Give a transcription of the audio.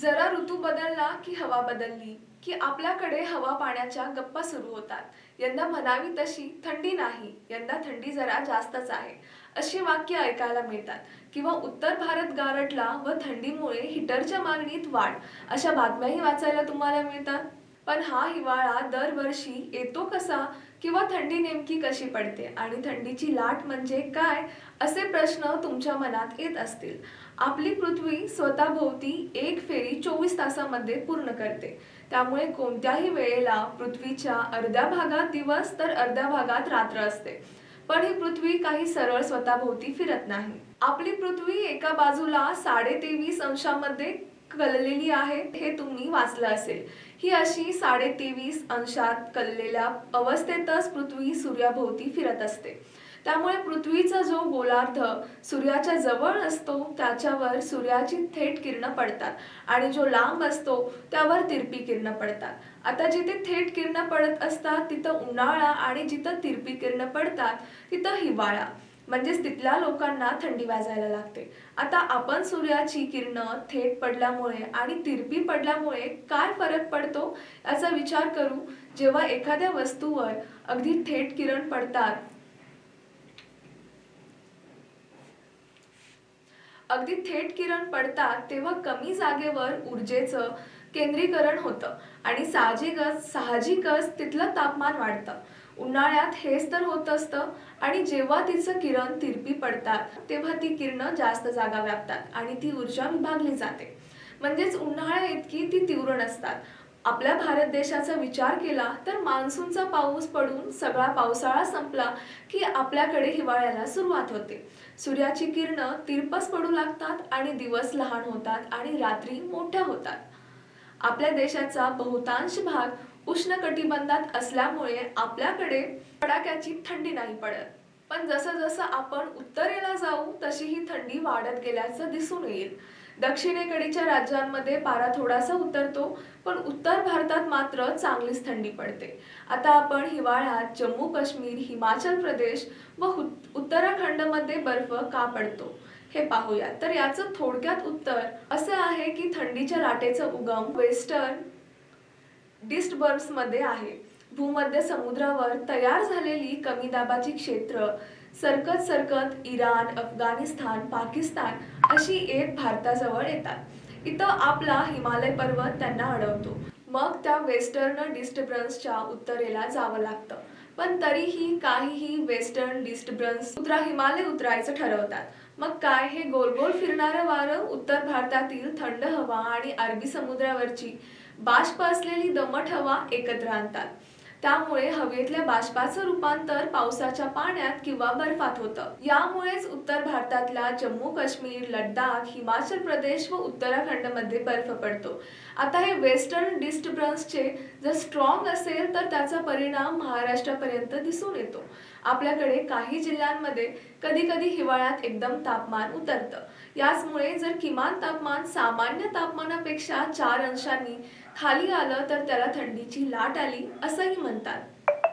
जरा ऋतू बदलला की हवा बदलली की आपल्याकडे हवा पाण्याच्या गप्पा सुरू होतात. यंदा म्हणावी तशी थंडी नाही यंदा थंडी जरा जास्तच आहे अशी वाक्य ऐकायला मिळतात. किंवा उत्तर भारत गारटला व थंडीमुळे हिटरच्या मागणीत वाढ अशा बातम्याही वाचायला तुम्हाला मिळतात? पण हा हिवाळा दरवर्षी येतो कसा किंवा थंडी नेमकी कशी पडते आणि थंडीची लाट म्हणजे काय असे प्रश्न तुमच्या मनात येत असतील. आपली पृथ्वी स्वतःभोवती एक फेरी चोवीस तासामध्ये पूर्ण करते. त्यामुळे कोणत्याही वेळेला पृथ्वीच्या अर्ध्या भागात दिवस तर अर्ध्या भागात रात्र असते. पण ही पृथ्वी काही सरळ स्वतःभोवती फिरत नाही. आपली पृथ्वी एका बाजूला साडे तेवीस अंशामध्ये कललेली आहे हे तुम्ही वाचलं असेल. ही अशी साडेतेवीस अंशात कललेल्या अवस्थेतच पृथ्वी सूर्याभोवती फिरत असते. त्यामुळे पृथ्वीचा जो गोलार्ध सूर्याच्या जवळ असतो त्याच्यावर सूर्याची थेट किरणं पडतात. आणि जो लांब असतो त्यावर तिरपी किरणं पडतात. आता जिथे थेट किरणं पडत असतात तिथं उन्हाळा आणि जिथं तिरपी किरणं पडतात तिथं हिवाळा. म्हणजेच तिथल्या लोकांना थंडी वाजायला लागते. आता आपण सूर्याची किरणं थेट पडल्यामुळे आणि तिरपी पडल्यामुळे काय फरक पडतो याचा विचार करू. जेव्हा एखाद्या वस्तूवर अगदी थेट किरण पडतात. अगदी थेट किरण पडतात तेव्हा कमी जागेवर ऊर्जेचं केंद्रीकरण होतं आणि साहजिकच साहजिकच तिथलं तापमान वाढतं. उन्हाळ्यात हेच तर होत असतं. आणि जेव्हा तिचं किरण तिरपी पडतात तेव्हा ती किरणं जास्त जागा व्यापतात आणि ती ऊर्जा विभागली जाते. म्हणजेच उन्हाळ्या इतकी ती तीव्र नसतात. आपल्या भारत देशाचा विचार केला तर मान्सूनचा पाऊस पडून सगळा पावसाळा संपला की आपल्याकडे हिवाळ्याला सुरुवात होते. सूर्याची किरणं तिरपस पडू लागतात आणि दिवस लहान होतात आणि रात्री मोठ्या होतात. आपल्या देशाचा बहुतांश भाग उष्ण कटिबंधात असल्यामुळे आपल्याकडे कडाक्याची थंडी नाही पडत. पण जसं जसं आपण उत्तरेला जाऊ तशी ही थंडी वाढत गेल्याचं दिसून येईल. दक्षिणेकडीच्या राज्यांमध्ये पारा थोडासा उतरतो पण उत्तर भारतात मात्र चांगलीच थंडी पडते. आता आपण हिवाळ्यात जम्मू काश्मीर हिमाचल प्रदेश व उत्तराखंडमध्ये बर्फ का पडतो हे पाहूया. तर याचं थोडक्यात उत्तर असं आहे की थंडीच्या लाटेचा उगम वेस्टर्न डिस्टबर्ब्समध्ये आहे. भूमध्य समुद्रावर तयार झालेली कमी दाबाची क्षेत्र सरकत सरकत इराण अफगाणिस्तान पाकिस्तान अशी येत भारताजवळ येतात. इथं आपला हिमालय पर्वत त्यांना अडवतो. मग त्या वेस्टर्न डिस्टर्बन्सच्या उत्तरेला जावं लागतं. पण तरीही काहीही वेस्टर्न डिस्टर्बन्स उतरा हिमालय उतरायचं ठरवतात. मग काय? हे गोल गोल फिरणारं वारं उत्तर भारतातील थंड हवा आणि अरबी समुद्रावरची बाष्प असलेली दमट हवा एकत्र आणतात. त्यामुळे हवेतल्या बाष्पाचं रूपांतर पावसाच्या पाण्यात किंवा बर्फात होतं. यामुळेच उत्तर भारतातल्या जम्मू काश्मीर लडाख हिमाचल प्रदेश व उत्तराखंडमध्ये बर्फ पडतो. आता हे वेस्टर्न डिस्टर्बन्सचे जर स्ट्रॉंग असेल तर त्याचा परिणाम महाराष्ट्रापर्यंत दिसून येतो. आपल्याकडे काही जिल्ह्यांमध्ये कधी कधी हिवाळ्यात एकदम तापमान उतरतं. याचमुळे जर किमान तापमान सामान्य तापमानापेक्षा चार अंशांनी खाली आलं तर त्याला थंडीची लाट आली असंही म्हणतात.